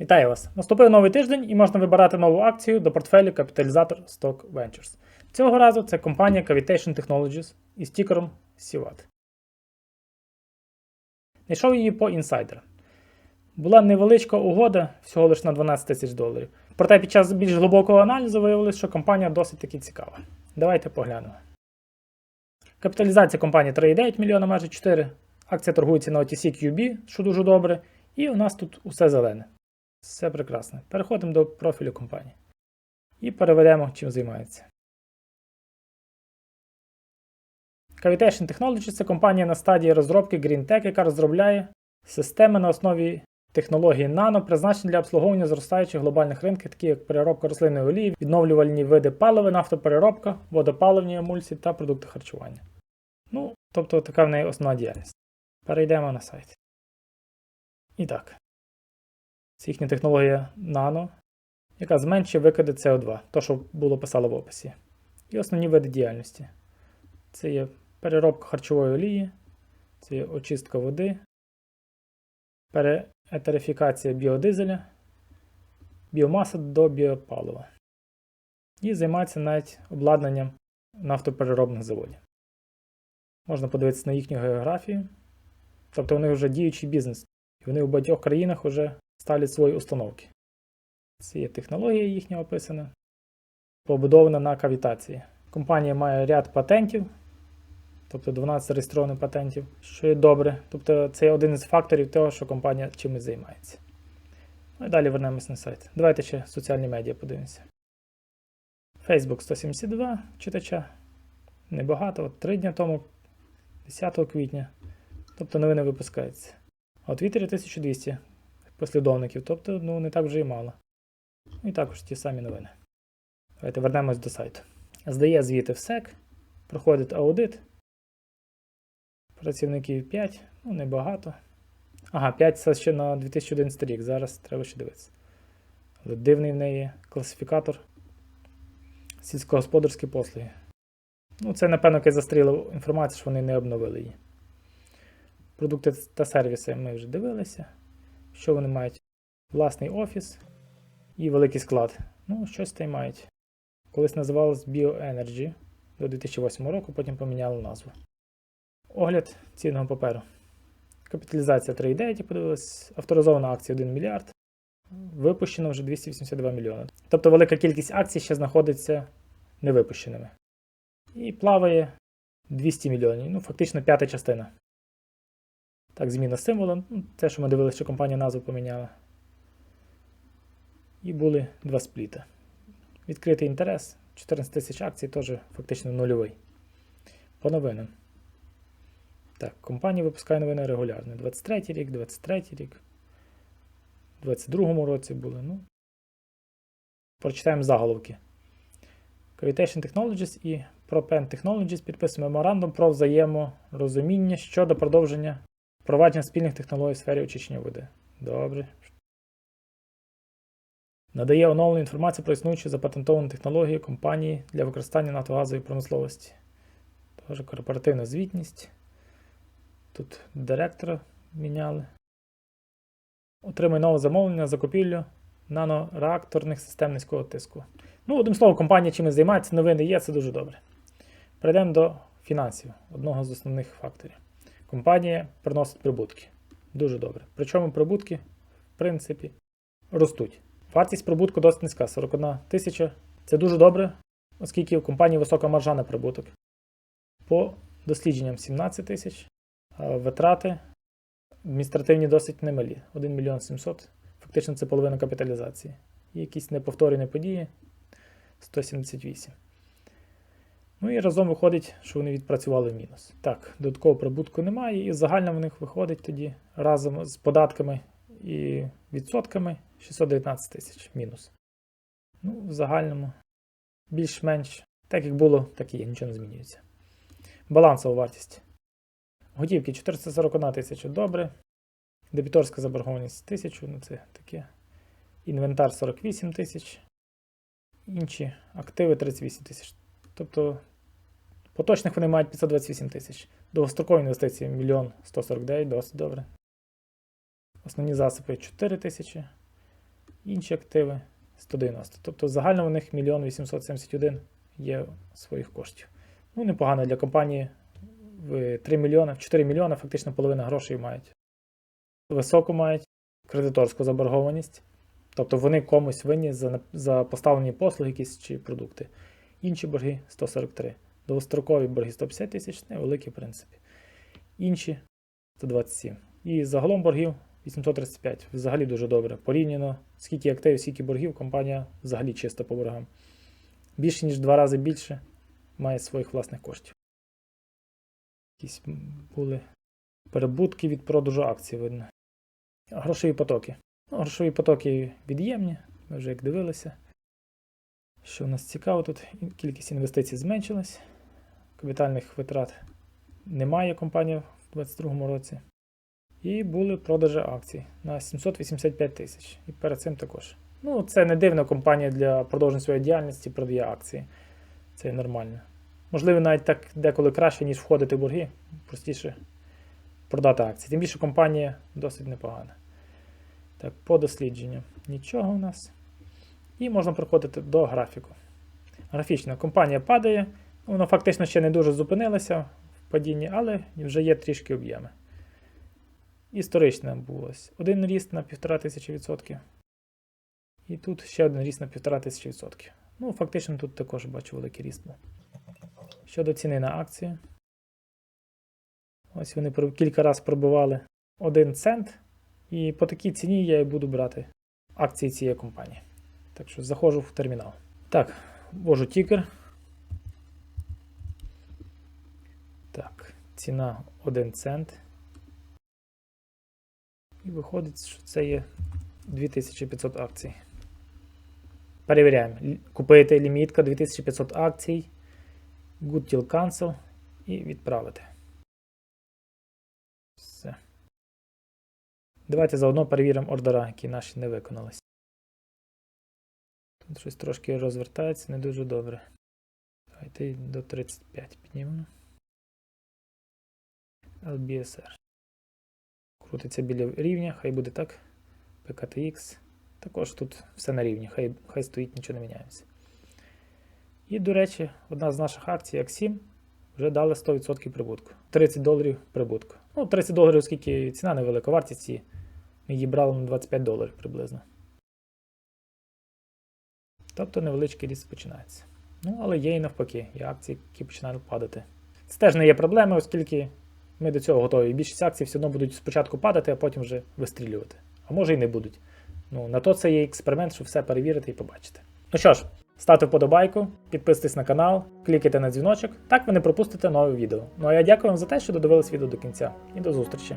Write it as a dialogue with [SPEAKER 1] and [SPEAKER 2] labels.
[SPEAKER 1] Вітаю вас! Наступив новий тиждень і можна вибирати нову акцію до портфелю капіталізатор Stock Ventures. Цього разу це компанія Cavitation Technologies із тікером CWAT. Знайшов її по інсайдер. Була невеличка угода всього лише на 12 тисяч доларів. Проте під час більш глибокого аналізу виявилось, що компанія досить таки цікава. Давайте поглянемо. Капіталізація компанії 3,9 мільйона, майже 4. Акція торгується на OTC QB, що дуже добре. І у нас тут усе зелене. Все прекрасно. Переходимо до профілю компанії. І переведемо, чим займається. Cavitation Technologies це компанія на стадії розробки GreenTech, яка розробляє системи на основі технології нано, призначені для обслуговування зростаючих глобальних ринків, такі як переробка рослинної олії, відновлювальні види палива, нафтопереробка, водопаливні емульсії та продукти харчування. Ну, тобто така в неї основна діяльність. Перейдемо на сайт. І так. Це їхня технологія нано, яка зменшує викиди CO2, то, що було писало в описі. І основні види діяльності. Це є переробка харчової олії, це є очистка води, переетерифікація біодизеля, біомаса до біопалива. І займається навіть обладнанням нафтопереробних заводів. Можна подивитися на їхню географію. Тобто вони вже діючий бізнес. І вони в багатьох країнах вже ставлять свої установки. Це є технологія їхня описана, побудована на кавітації. Компанія має ряд патентів, тобто 12 реєстрованих патентів, що є добре. Тобто це один із факторів того, що компанія чимось займається. Ну і далі вернемось на сайт. Давайте ще соціальні медіа подивимося. Facebook 172 читача. Небагато, от 3 дня тому, 10 квітня. Тобто новини випускаються. А у Твіттері 1200 послідовників, тобто ну, не так вже і мало. І також ті самі новини. Давайте вернемось до сайту. Здає звіти в SEC, проходить аудит. Працівників 5, ну небагато. Ага, 5 це ще на 2011 рік, зараз треба ще дивитися. Але дивний в неї класифікатор сільськогосподарські послуги. Ну, це, напевно, якась застріла інформація, що вони не обновили її. Продукти та сервіси ми вже дивилися. Що вони мають? Власний офіс і великий склад. Ну, щось та мають. Колись називалось BioEnergy до 2008 року, потім поміняли назву. Огляд цінного паперу. Капіталізація 3,9, подивилась, авторизована акція 1 мільярд. Випущено вже 282 мільйони. Тобто велика кількість акцій ще знаходиться невипущеними. І плаває 200 мільйонів. Ну, фактично п'ята частина. Так, зміна символа. Ну, Це, що ми дивилися, що компанія назву поміняла. І були два спліти. Відкритий інтерес. 14 тисяч акцій теж фактично нульовий. По новинам. Так, компанія випускає новини регулярно. 23 рік, 23 рік. У 22 році були. Ну. Прочитаємо заголовки. Cavitation Technologies і ProPen Technologies підписує меморандум про взаєморозуміння щодо продовження впровадження спільних технологій в сфері очищення води. Добре. Надає оновлену інформацію про існуючу запатентовану технологію компанії для використання нафтогазової промисловості. Тож корпоративна звітність. Тут директора міняли. Отримує нове замовлення на закупівлю нанореакторних систем низького тиску. Ну, одним словом, компанія чимось займається, новини є, це дуже добре. Перейдемо до фінансів, одного з основних факторів. Компанія приносить прибутки. Дуже добре. Причому прибутки, в принципі, ростуть. Вартість прибутку досить низька, 41 тисяча. Це дуже добре, оскільки в компанії висока маржа на прибуток. По дослідженням 17 тисяч, витрати адміністративні досить немалі. 1 мільйон 700. Фактично це половина капіталізації. Якісь неповторені події 178. Ну і разом виходить, що вони відпрацювали мінус. Так, додаткового прибутку немає, і загально в них виходить тоді разом з податками і відсотками 619 тисяч мінус. Ну, в загальному більш-менш так як було, так і є, нічого не змінюється. Балансова вартість. Готівки 441 тисяча добре. Дебіторська заборгованість 1000, ну це таке. Інвентар 48 тисяч. Інші активи 38 тисяч. Тобто поточних вони мають 528 тисяч. Довгострокові інвестиції 1 149 досить добре. Основні засоби 4 тисячі. Інші активи 190. Тобто загально у них 1 871 є своїх коштів. Ну, непогано для компанії в 3 мільйони, в 4 мільйони фактично половина грошей мають. Високу мають кредиторську заборгованість. Тобто вони комусь винні за, за поставлені послуги якісь чи продукти. Інші борги 143. Довгострокові борги 150 тисяч, невеликі, в принципі. Інші 127. І загалом боргів 835. Взагалі дуже добре. Порівняно, скільки активів, скільки боргів, компанія взагалі чиста по боргам. Більше, ніж два рази більше має своїх власних коштів. Якісь були перебутки від продажу акцій, видно. Грошові потоки. Ну, грошові потоки від'ємні, ми вже як дивилися. Що в нас цікаво, тут кількість інвестицій зменшилась, капітальних витрат немає компанія в 2022 році. І були продажі акцій на 785 тисяч. І перед цим також. Ну, це не дивно, компанія для продовження своєї діяльності продає акції. Це нормально. Можливо, навіть так деколи краще, ніж входити в борги, простіше продати акції. Тим більше компанія досить непогана. Так, по дослідженню. Нічого у нас. І можна проходити до графіку. Графічна компанія падає, вона фактично ще не дуже зупинилася в падінні, але вже є трішки об'єми. Історична була ось один ріст на 1500%. І тут ще один ріст на 1500%. Ну, фактично тут також бачу великий ріст. Щодо ціни на акції. Ось вони кілька разів пробивали 1 цент. І по такій ціні я і буду брати акції цієї компанії. Так що заходжу в термінал. Так, ввожу тікер. Так, ціна 1 цент. І виходить, що це є 2500 акцій. Перевіряємо. Купити лімітка 2500 акцій. Good Deal Cancel і відправити. Все. Давайте заодно перевіримо ордера, які наші не виконались. Тут щось трошки розвертається не дуже добре. Давайте до 35 піднімемо. LBSR. Крутиться біля рівня, хай буде так. PKTX. Також тут все на рівні, хай, хай стоїть, нічого не міняється. І, до речі, одна з наших акцій, Axim, вже дали 100% прибутку. 30 доларів прибутку. Ну, 30 доларів, оскільки ціна невелика, вартість її. Ми її брали на 25 доларів приблизно. Тобто невеличкий ріст починається. Ну, але є і навпаки, є акції, які починають падати. Це теж не є проблеми, оскільки ми до цього готові. Більшість акцій все одно будуть спочатку падати, а потім вже вистрілювати. А може і не будуть. Ну, на то це є експеримент, щоб все перевірити і побачити. Ну що ж, ставте вподобайку, підписуйтесь на канал, клікайте на дзвіночок, так ви не пропустите нове відео. Ну а я дякую вам за те, що додивились відео до кінця. І до зустрічі!